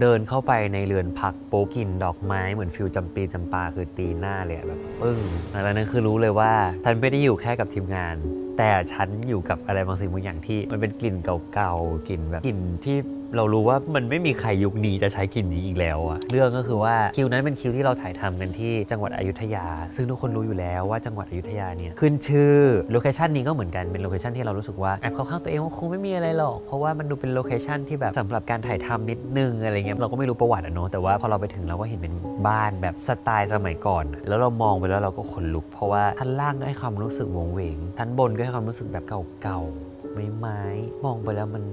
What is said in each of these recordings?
เดินเข้าไปในเรือนพักโป๊กลิ่นดอกไม้เหมือนฟิวจำปีจำปาคือตีหน้าเลยแบบปึ้งหลังจากนั้นคือรู้เลยว่าฉันไม่ได้อยู่แค่กับทีมงาน แต่ฉันอยู่กับอะไรบางสิ่งบางอย่างที่ มันเป็นกลิ่นเก่าๆกลิ่นแบบกลิ่นที่ เรารู้ว่ามันไม่มีใครยุคนี้จะใช้กลิ่นนี้อีกแล้วอะเรื่องก็คือว่าคิวนั้นเป็นคิวที่เราถ่ายทำกันที่จังหวัดอยุธยา ซึ่งทุกคนรู้อยู่แล้วว่าจังหวัดอยุธยาเนี่ยขึ้นชื่อโลเคชันนี้ก็เหมือนกันเป็นโลเคชันที่เรารู้สึกว่าแอบเข้าข้างตัวเองว่าคงไม่มีอะไรหรอก เพราะว่ามันดูเป็นโลเคชันที่แบบสำหรับการถ่ายทำนิดนึงอะไรเงี้ยเราก็ไม่รู้ประวัติอะเนาะแต่ว่าพอเราไปถึงเราก็เห็นเป็นบ้านแบบสไตล์สมัยก่อน แล้วเรามองไปแล้วเราก็ขนลุก เพราะว่าชั้นล่างก็ให้ความรู้สึกวงเวงชั้นบนก็ให้ความรู้สึกแบบเก่าๆ ไม้ไม้มองไปแล้วมัน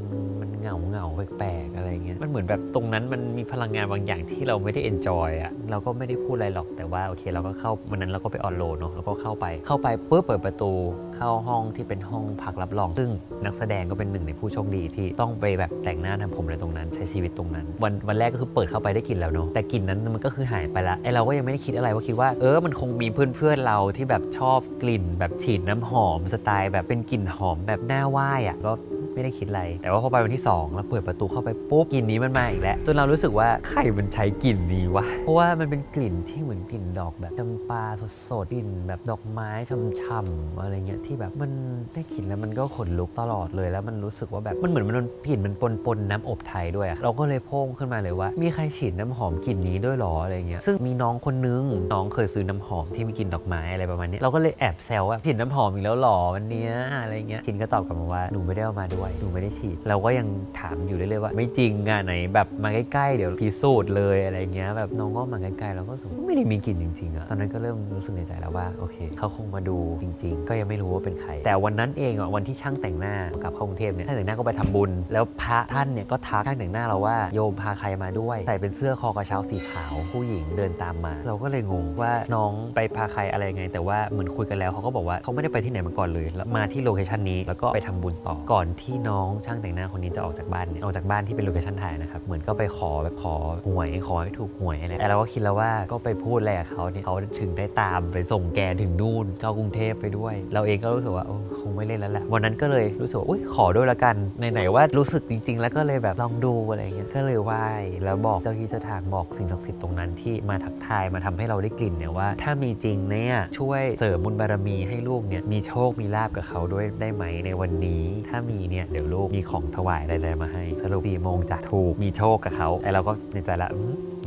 มันเหงาเหงาแปลกๆอะไรเงี้ยมันเหมือนแบบตรงนั้นมันมีพลังงานบางอย่างที่เราไม่ได้เอนจอยอะเราก็ไม่ได้พูดอะไรหรอกแต่ว่าโอเคเราก็เข้าวันนั้นเราก็ไปออนโลนเนาะเราก็เข้าไปเข้าไปปุ๊บเปิดประตู เข้าห้องที่เป็นห้องพักรับรอง ซึ่งนักแสดงก็เป็นหนึ่งในผู้โชคดีที่ต้องไปแบบแต่งหน้าทำผมอะไรตรงนั้นใช้ชีวิตตรงนั้น วันวันแรกก็คือเปิดเข้าไปได้กลิ่นแล้วเนาะแต่กลิ่นนั้นมันก็คือหายไปละไอเราก็ยังไม่ได้คิดอะไรว่าคิดว่าเออมันคงมีเพื่อนๆเราที่แบบชอบกลิ่นแบบฉีดน้ำหอมสไตล์แบบเป็นกลิ่นหอมแบบหน้าไหว้อะก็ ไม่ได้คิดอะไร แต่ว่าพอไปวันที่ 2 แล้วเปิดประตูเข้าไปปุ๊บกลิ่นนี้มันมาอีกแล้ว จนเรารู้สึกว่าใครมันใช้กลิ่นนี้วะ เพราะว่ามันเป็นกลิ่นที่เหมือนกลิ่นดอกแบบจำปาสดๆกลิ่นแบบดอกไม้ช่ำๆอะไรเงี้ยที่แบบมันได้กลิ่นแล้วมันก็ขนลุกตลอดเลยแล้วมันรู้สึกว่าแบบมันเหมือนมันกลิ่นมันปนๆน้ำอบไทยด้วยเราก็เลยพ่งขึ้นมาเลยว่า มีใครฉีดน้ำหอมกลิ่นนี้ด้วยหรออะไรเงี้ยซึ่งมีน้องคนนึงน้องเคยซื้อน้ำหอมที่มีกลิ่นดอกไม้อะไรประมาณนี้เราก็เลยแอบแซวว่าฉีดน้ำหอมอีกแล้วหรอวันนี้อะไรเงี้ยชินก็ตอบกลับมาว่าหนูไม่ได้เอามาด้วยหนูไม่ได้ฉีด เราก็ยังถามอยู่เรื่อยๆว่า ไม่จริงอะไหนแบบมาใกล้ๆเดี๋ยวพิสูจน์เลยอะไรเงี้ยแบบน้องก็มาใกล้ๆเราก็รู้สึกว่าไม่ได้มีกลิ่นจริงๆอะตอนนั้นก็เริ่มรู้สึกในใจแล้วว่าโอเคเขาคงมาดูจริง ๆ ก็ยังไม่รู้ว่าเป็นใคร แต่วันนั้นเองอะวันที่ช่างแต่งหน้ากลับเข้ากรุงเทพเนี่ยช่างแต่งหน้าก็ไปทำบุญ แล้วพระท่านเนี่ยก็ทักช่างแต่งหน้าเราว่าโยมพาใครมาด้วยใส่เป็นเสื้อคอกระเช้าสีขาวผู้หญิงเดินตามมา เราก็เลยงงว่าน้องไปพาใครอะไรไง แต่ว่าเหมือนคุยกันแล้วเขาก็บอกว่าเขาไม่ได้ไปที่ไหนมาก่อนเลยแล้วมาที่โลเคชันนี้แล้วก็ไปทำบุญต่อก่อนที่น้องช่างแต่งหน้าคนนี้จะออกจากบ้านเนี่ยออกจากบ้านที่เป็นโลเคชันถ่ายนะครับเหมือนก็ไปขอแบบขอหวยขอให้ถูกหวยอะไรแต่เราก็คิดแล้วว่าก็ไปพูดอะไรกับเขาเนี่ยเขาถึงได้ตามไปส่งแกถึงนู่นเข้ากรุงเทพไปด้วย เราเองก็รู้สึกว่าโอ้คงไม่เล่นแล้วแหละวันนั้นก็เลยรู้สึกว่าอุ้ยขอด้วยละกันไหนๆว่ารู้สึกจริง ๆ แล้วก็เลยแบบลองดูอะไรเงี้ยก็เลยไหว้แล้วบอกเจ้าที่เจ้าทางบอกสิ่งศักดิ์สิทธิ์ตรงนั้นที่มาทักทายมาทำให้เราได้กลิ่นเนี่ยว่า ถ้ามีจริงเนี่ยช่วยเสริมบุญบารมีให้ลูกเนี่ยมีโชคมีลาบกับเขาด้วยได้ไหมในวันนี้ ถ้ามีเนี่ยเดี๋ยวลูกมีของถวายอะไรๆมาให้สรุปสี่โมงจะถูกมีโชคกับเขาไอเราก็ในใจละ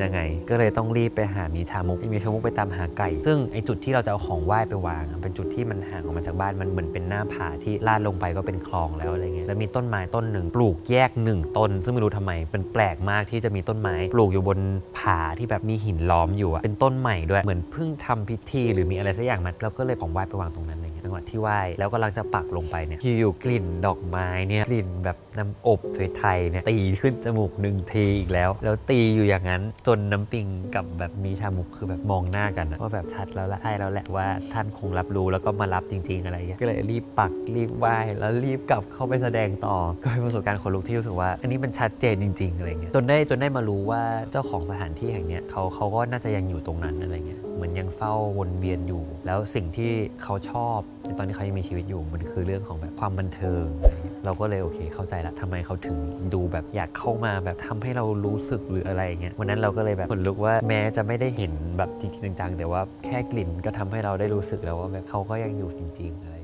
ยังไง ก็เลยต้องรีบไปหามีชามุกมีชามุกไปตามหาไก่ ซึ่งไอจุดที่เราจะเอาของไหว้ไปวาง เป็นจุดที่มันห่างออกมาจากบ้านมันเหมือนเป็นหน้าผาที่ลาดลงไปก็เป็นคลองแล้วอะไรเงี้ยแล้วมีต้นไม้ต้นหนึ่งปลูกแยกหนึ่งต้น ซึ่งไม่รู้ทำไมเป็นแปลกมากที่จะมีต้นไม้ปลูกอยู่บนผาที่แบบมีหินล้อมอยู่อะเป็นต้นใหม่ด้วยเหมือนเพิ่งทำพิธีหรือมีอะไรสักอย่างมาเราก็เลยของไหว้ไปวางตรงนั้น จังหวะที่ไหว้แล้วกำลังจะปักลงไปเนี่ยอยู่ๆกลิ่นดอกไม้เนี่ยกลิ่นแบบน้ำอบไทยๆเนี่ยตีขึ้นจมูกหนึ่งทีอีกแล้ว แล้วตีอยู่อย่างนั้นจนน้ำปิงกับแบบมีชามุกคือแบบมองหน้ากันว่าแบบชัดแล้วละใช่แล้วแหละว่าท่านคงรับรู้แล้วก็มารับจริง ๆ อะไรเงี้ยก็เลยรีบปักรีบไหว้แล้วรีบกลับเข้าไปแสดงต่อ ก็เป็นประสบการณ์ขนลุกที่รู้สึกว่า อันนี้มันชัดเจนจริง ๆอะไรเงี้ยจนได้จนได้มารู้ว่าเจ้าของสถานที่แห่งเนี้ยเขาเขาก็น่าจะยังอยู่ตรงนั้นอะไรเงี้ย เหมือนยังเฝ้าวนเวียนอยู่ แล้วสิ่งที่เขาชอบในตอนที่เขายังมีชีวิตอยู่มันคือเรื่องของแบบความบันเทิงอะไรเงี้ยเราก็เลยโอเคเข้าใจละทำไมเขาถึงดูแบบอยากเข้ามาแบบทำให้เรารู้สึกหรืออะไรเงี้ยวันนั้นเราก็เลยแบบขนลุกว่าแม้จะไม่ได้เห็นแบบจริงจังแต่ว่าแค่กลิ่นก็ทำให้เราได้รู้สึกแล้วว่าแบบเขาก็ยังอยู่จริงๆ